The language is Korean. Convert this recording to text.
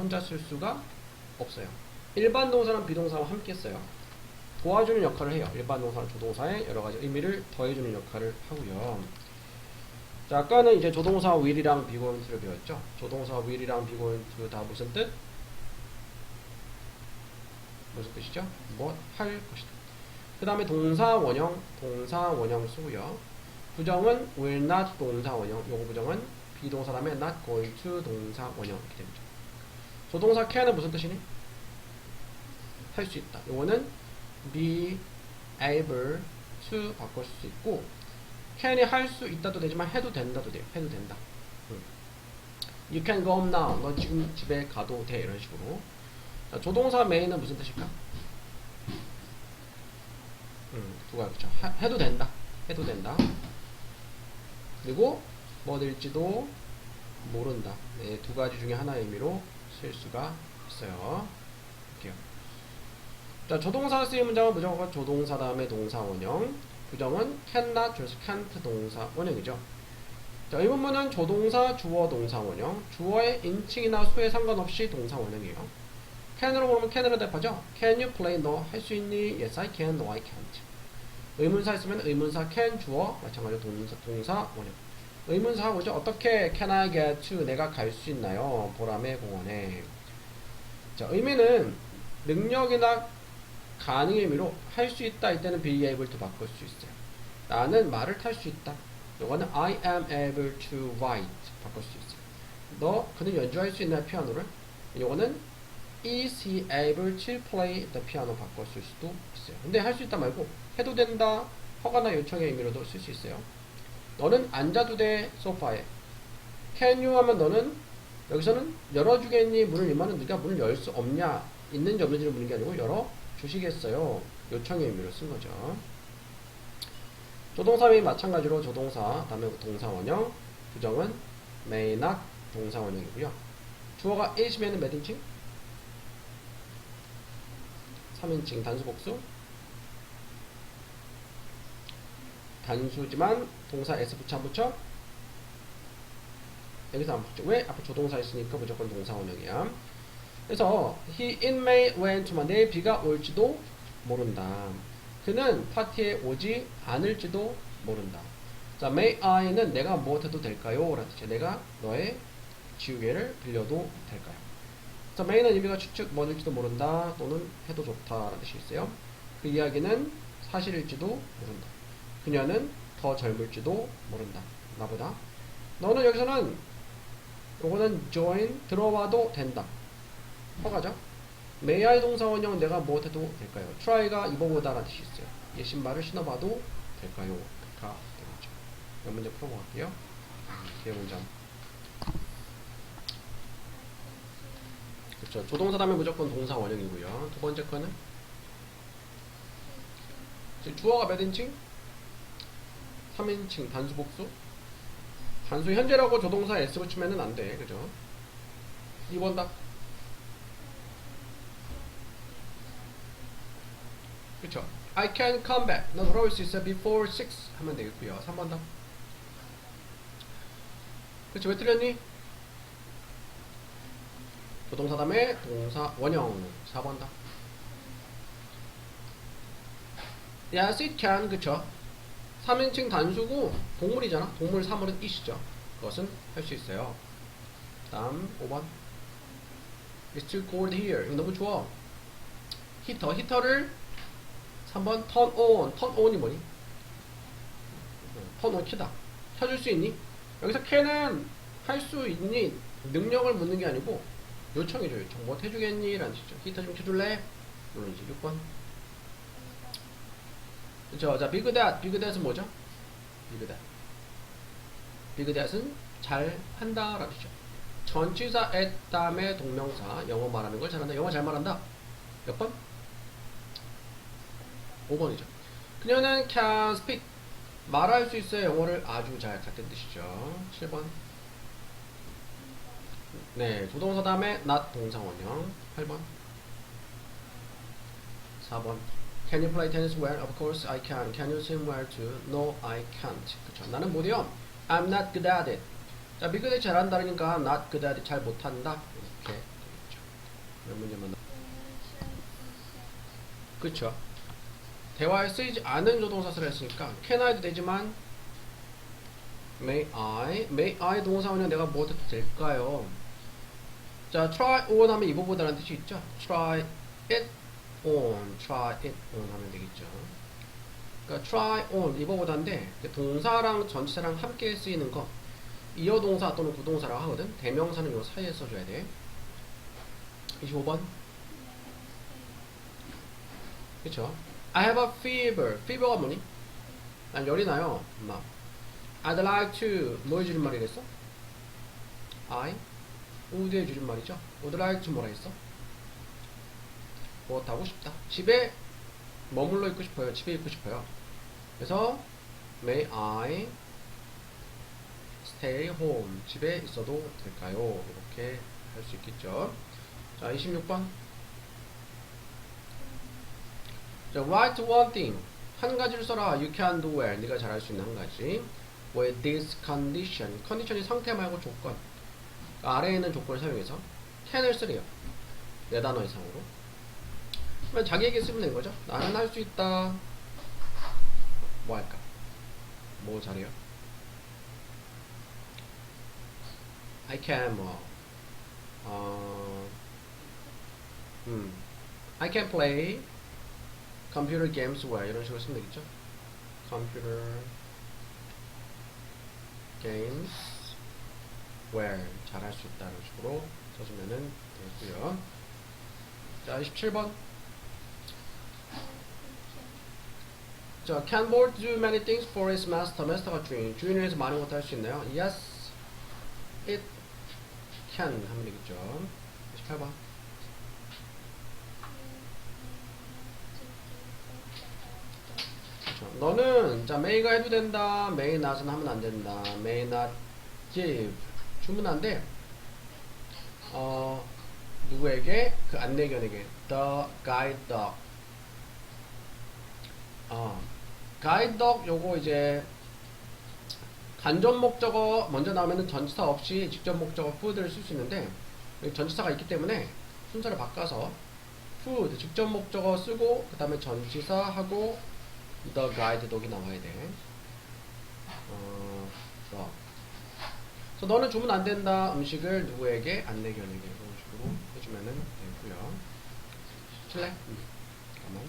혼자 쓸 수가 없어요. 일반 동사는 비동사와 함께 써요. 도와주는 역할을 해요. 일반 동사는 조동사에 여러 가지 의미를 더해주는 역할을 하고요. 자, 아까는 이제 조동사 will이랑 비고인트를 배웠죠. 조동사 will이랑 비고인트 다 무슨 뜻? 무슨 뜻이죠? 뭐 할 것이다. 그 다음에 동사 원형, 동사 원형 쓰고요. 부정은 will not 동사 원형, 요거 부정은 비동사 다음에 not going to 동사 원형 이렇게 됩니다. 조동사 can은 무슨 뜻이니? 할 수 있다. 요거는 be able to 바꿀 수 있고 can이 할 수 있다도 되지만 해도 된다도 돼요. 해도 된다. 음. You can go home now. 너 지금 집에 가도 돼. 이런 식으로. 자, 조동사 main은 무슨 뜻일까? 음, 두가 그렇죠. 하- 해도 된다. 해도 된다. 그리고 뭐 될지도 모른다. 네, 두 가지 중에 하나의 의미로 쓸 수가 있어요. 볼게요. 자, 조동사 쓰인 문장은 무조건 조동사 다음에 동사 원형. 부정은 cannot, can't 동사 원형이죠. 자, 의문문은 조동사, 주어, 동사 원형. 주어의 인칭이나 수에 상관없이 동사 원형이에요. can으로 보면 can으로 대파죠. Can you play? 너 할 수 있니? Yes, I can. No, I can't. 의문사 있으면 의문사 can 주어 마찬가지로 동사, 동사 원형. 의문사 오죠. 어떻게 can I get to? 내가 갈 수 있나요? 보람의 공원에. 자, 의미는 능력이나 가능의 의미로 할 수 있다 이때는 be able to 바꿀 수 있어요. 나는 말을 탈 수 있다. 요거는 I am able to write 바꿀 수 있어요. 너 그는 연주할 수 있나요? 피아노를? 요거는 is he able to play the piano 바꿔 쓸 수도 있어요. 근데 할 수 있다 말고 해도 된다 허가나 요청의 의미로도 쓸 수 있어요. 너는 앉아도 돼 소파에. Can you 하면 너는 여기서는 열어주겠니 문을 이만은 네가 문을 열 수 없냐 있는지 없는지를 묻는 게 아니고 열어 주시겠어요. 요청의 의미로 쓴 거죠. 조동사의 마찬가지로 조동사 다음에 동사 원형 부정은 may not 동사 원형이고요. 주어가 is면은 몇 인칭? 3인칭 단수 복수 단수지만 동사 s 붙여 안 붙여? 여기서 안 붙죠. 왜? 앞에 조동사 있으니까 무조건 동사 원형이야. 그래서 he it may when tomorrow 내일 비가 올지도 모른다. 그는 파티에 오지 않을지도 모른다. 자, may I는 내가 무엇해도 될까요? 라는 뜻이에요. 내가 너의 지우개를 빌려도 될까요? 자, may는 의미가 추측 뭐일지도 모른다 또는 해도 좋다라는 뜻이 있어요. 그 이야기는 사실일지도 모른다. 그녀는 더 젊을지도 모른다. 나보다. 너는 여기서는 요거는 join 들어와도 된다. 허가죠? may I 동사 원형 내가 무엇해도 될까요? try가 입어보다라는 뜻이 있어요. 얘 신발을 신어봐도 될까요? 가 되겠죠. 몇 문제 풀어볼게요. 뒤에 문장. 그렇죠. 조동사 다음에 무조건 동사 원형이고요. 두 번째 거는 주어가 몇 인칭? 3인칭 단수 복수? 단수 현재라고 조동사 s 붙이면은 안 돼. 그죠? 2번 답. 그쵸? I can come back. 너 돌아올 수 있어 before 6 하면 되겠고요. 3번 답. 그쵸? 왜 틀렸니? 조동사 다음에 동사 원형 4번 답. Yes, it can. 그쵸? 3인칭 단수고 동물이잖아. 동물 3월은 it이죠. 그것은 할 수 있어요. 다음 5번. It's too cold here. 이거 너무 추워. 히터, 히터를 3번 turn on. turn on이 뭐니? turn on 키다. 켜줄 수 있니? 여기서 can은 할 수 있니? 능력을 묻는 게 아니고 요청해줘 요청. 뭐 해주겠니? 라는 뜻이죠. 히터 좀 켜줄래? 물론 이제 6번. 그쵸. 자, big that. big that은 뭐죠? big that. big that은 잘 한다. 라는 뜻이죠. 전치사 at 다음에 동명사. 영어 말하는 걸 잘한다. 영어 잘 말한다. 몇 번? 5번이죠. 그녀는 can speak. 말할 수 있어요. 영어를 아주 잘 같은 뜻이죠. 7번. 네, 조동사 다음에 not 동사 원형. 8번. 4번. Can you play tennis well? Of course I can. Can you swim well too? No, I can't. 그쵸? 나는 못해요. I'm not good at it. 자, 미국에 잘한다니까 not good at it 잘 못한다. 이렇게 되겠죠. 몇 문제만 그쵸? 대화에 쓰이지 않은 조동사를 했으니까 can I도 되지만 may I, may I 동사원이 내가 뭐 해도 될까요? 자, try on 하면 이 부분이라는 뜻이 있죠. try it on try it on 하면 되겠죠. 그러니까 try on 이거보다인데 동사랑 전치사랑 함께 쓰이는 거. 이어 동사 또는 구동사라고 하거든. 대명사는 요 사이에 써줘야 돼. 25번. 그쵸? I have a fever. Fever가 뭐니? 난 열이 나요 엄마. I'd like to. 뭐의 줄임말이랬어? I? Would의 줄임말이죠? Would like to 뭐라 했어? 뭐 하고 싶다 집에 머물러 있고 싶어요 집에 있고 싶어요 그래서 may I stay home 집에 있어도 될까요? 이렇게 할 수 있겠죠 자 26번 자, write one thing. 한 가지를 써라. You can do well. 네가 잘할 수 있는 한 가지. with this condition. 컨디션이 상태 말고 조건. 아래에 있는 조건을 사용해서 can을 쓰래요. 네 단어 이상으로. 그러면 자기에게 쓰면 된 거죠. 나는 할 수 있다. 뭐 할까? 뭐 잘해요? I can 뭐 어, 음, I can play computer games well 이런 식으로 쓰면 되겠죠? computer games well 잘할 수 있다 이런 식으로 써주면은 되고요. 자, 27번. 자, can board do many things for his master? master가 주인. 주인을 위해서 많은 것도 할 수 있나요? Yes, it can 하면 되겠죠. 28번. 그렇죠. 너는 자 may가 해도 된다. may not은 하면 안 된다. may not give 주문 안 돼. 어 누구에게 그 안내견에게 the guide dog. 어 dog 요거 이제 간접 목적어 먼저 나오면은 전치사 없이 직접 목적어 food를 쓸 수 있는데 전치사가 있기 때문에 순서를 바꿔서 food 직접 목적어 쓰고 그 다음에 전치사 하고 guide dog이 나와야 돼. 어. 그래서 너는 주문 안 된다 음식을 누구에게 안내견에게 이런 식으로 해주면은 되고요. 음.